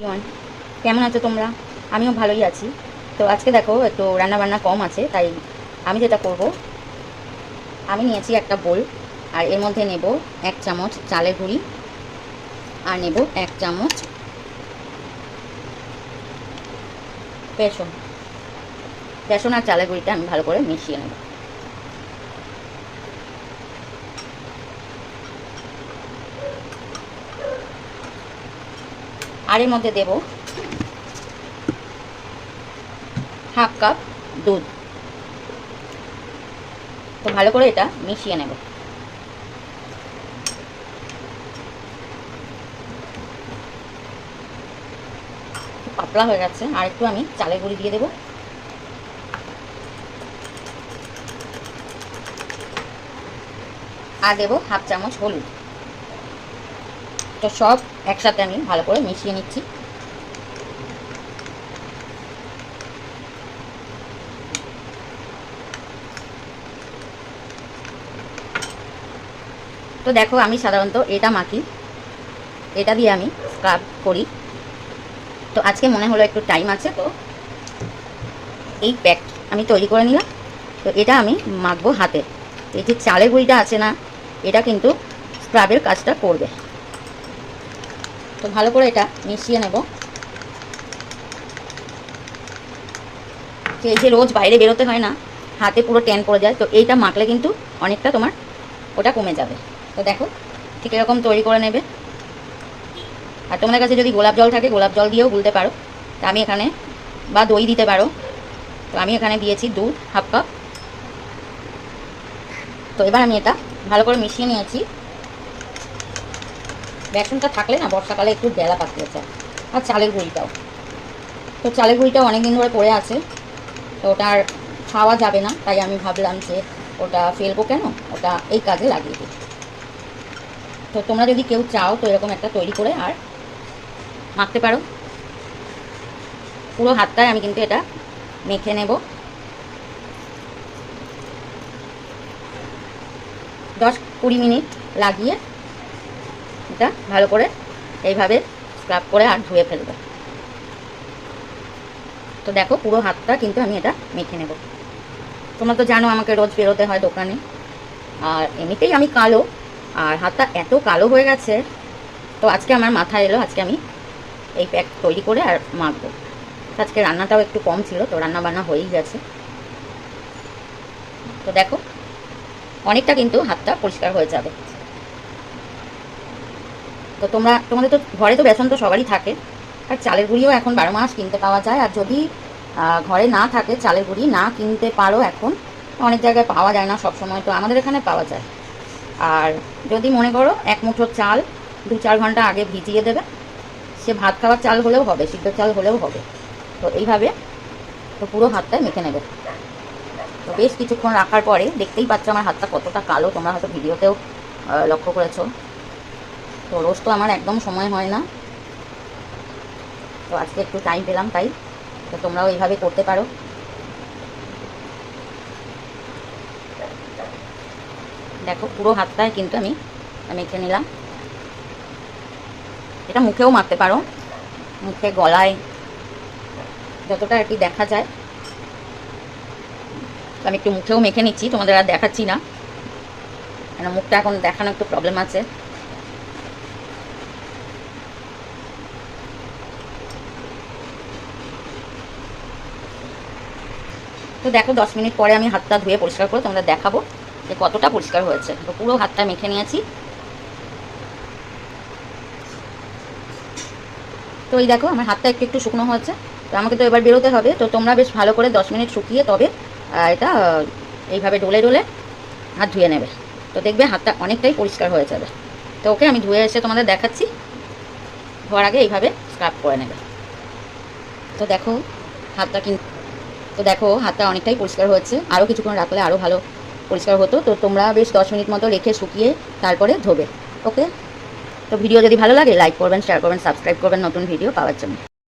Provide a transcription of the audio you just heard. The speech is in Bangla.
ইয়ন, কেমন আছো তোমরা? আমিও ভালোই আছি। তো আজকে দেখো একটু রান্না বান্না কম আছে তাই আমি যেটা করব আমি নিয়েছি একটা বোল আর এর মধ্যে নেব এক চামচ চালের গুঁড়ি আর নেব এক চামচ বেসন। বেসন আর চালের গুঁড়িটা আমি ভালো করে মিশিয়ে নেব। আর এর মধ্যে দেব হাফ কাপ দুধ। তো ভালো করে এটা মিশিয়ে নেব। পাতলা হয়ে গেছে, আর একটু আমি চালের গুঁড়ি দিয়ে দেবো। আর দেবো হাফ চামচ হলুদ। তো সব একসাথে আমি ভালো করে মিশিয়ে নিচ্ছি। তো দেখো আমি সাধারণত এটা মাখি, এটা দিয়ে আমি স্ক্রাব করি। তো আজকে মনে হলো একটু টাইম আছে, তো এই প্যাক আমি তৈরি করে নিলাম। তো এটা আমি মাখবো হাতে। এই যে চালের গুঁড়িটা আছে না, এটা কিন্তু স্ক্রাবের কাজটা করবে। তো ভালো করে এটা মিশিয়ে নেব। এই যে রোজ বাইরে বেরোতে হয় না, হাতে পুরো ট্যান পড়ে যায়, তো এইটা মাখলে কিন্তু অনেকটা তোমার ওটা কমে যাবে। তো দেখো ঠিক এরকম তৈরি করে নেবে। আর তোমাদের কাছে যদি গোলাপ জল থাকে, গোলাপ জল দিয়েও গুলতে পারো। তা আমি এখানে, বা দই দিতে পারো। তো আমি এখানে দিয়েছি দুধ, হাফ কাপ। তো এবার আমি এটা ভালো করে মিশিয়ে নিয়েছি। বেসনটা থাকলে না বর্ষাকালে একটু বেলা পাততে চায় আর চালের গুঁড়িটাও। তো চালের গুঁড়িটাও অনেক দিন ধরে পড়ে আছে। তো ওটা আর খাওয়া যাবে না, তাই আমি ভাবলাম যে ওটা ফেলব কেন? ওটা এই কাজে লাগিয়ে দিই। তো তোমরা যদি কেউ চাও তো এরকম একটা তৈরি করে আর মাখতে পারো। পুরো হাতটায় আমি কিন্তু এটা মেখে নেব। দশ কুড়ি মিনিট লাগিয়ে এটা ভালো করে এইভাবে স্ক্রাব করে আর ধুয়ে ফেলব। তো দেখো পুরো হাতটা কিন্তু আমি এটা মেখে নেব। তোমরা তো জানো আমাকে রোজ বেরোতে হয় দোকানে। আর এমনিতেই আমি কালো, আর হাতটা এত কালো হয়ে গেছে, তো আজকে আমার মাথায় এলো, আজকে আমি এই প্যাক তৈরি করে আর মাখবো। আজকে রান্নাটাও একটু কম ছিল, তো রান্না বান্না হয়েই গেছে। তো দেখো, অনেকটা কিন্তু হাতটা পরিষ্কার হয়ে যাবে। তো তোমরা, তোমাদের তো ঘরে তো বেসন তো সবারই থাকে। আর চালের গুঁড়িও এখন বারো মাস কিনতে পাওয়া যায়। আর যদি ঘরে না থাকে, চালের গুঁড়ি না কিনতে পারো এখন অনেক জায়গায় পাওয়া যায় না সব সময় তো আমাদের এখানে পাওয়া যায়। আর যদি মনে করো এক মুঠো চাল দু চার ঘণ্টা আগে ভিজিয়ে দেবে, সে ভাত খাওয়ার চাল হলেও হবে, সিদ্ধ চাল হলেও হবে। তো এইভাবে তো পুরো হাতটায় মেখে নেবে। তো বেশ কিছুক্ষণ রাখার পরে দেখতেই পাচ্ছ আমার হাতটা কতটা কালো, তোমরা হয়তো ভিডিওতেও লক্ষ্য করেছ। তো রোজ তো আমার একদম সময় হয় না। তো আজকে একটু টাইম পেলাম তাই। তো তোমরাও এইভাবে করতে পারো। দেখো, পুরো হাতটায় কিন্তু আমি মেখে নিলাম। এটা মুখেও মাখতে পারো। মুখে, গলায়, যতটা আর কি দেখা যায়। তো আমি একটু মুখেও মেখে নিচ্ছি, তোমাদের আর দেখাচ্ছি না। কেন মুখটা এখন দেখানো একটু প্রবলেম আছে। তো দেখো, দশ মিনিট পরে আমি হাতটা ধুয়ে পরিষ্কার করে তোমরা দেখাবো যে কতটা পরিষ্কার হয়েছে। তো পুরো হাতটা মেখে নিয়েছি। তো এই দেখো, আমার হাতটা একটু একটু শুকনো হয়েছে। তো আমাকে তো এবার বেরোতে হবে। তো তোমরা বেশ ভালো করে দশ মিনিট শুকিয়ে তবে এটা এইভাবে ডলে ডলে হাত ধুয়ে নেবে। তো দেখবে হাতটা অনেকটাই পরিষ্কার হয়ে যাবে। তো ওকে আমি ধুয়ে এসে তোমাদের দেখাচ্ছি। ধোয়ার আগে এইভাবে স্ক্রাব করে নেবে। তো দেখো, হাতটা কিন্তু তো দেখো, হাতটা অনেকটাই পরিষ্কার হচ্ছে আরও কিছুক্ষণ রাখলে আরও ভালো পরিষ্কার হতো। তো তোমরা বেশ দশ মিনিট মতো রেখে শুকিয়ে তারপরে ধোবে। ওকে? তো ভিডিও যদি ভালো লাগে লাইক করবেন শেয়ার করবেন সাবস্ক্রাইব করবেন নতুন ভিডিও পাওয়ার জন্য।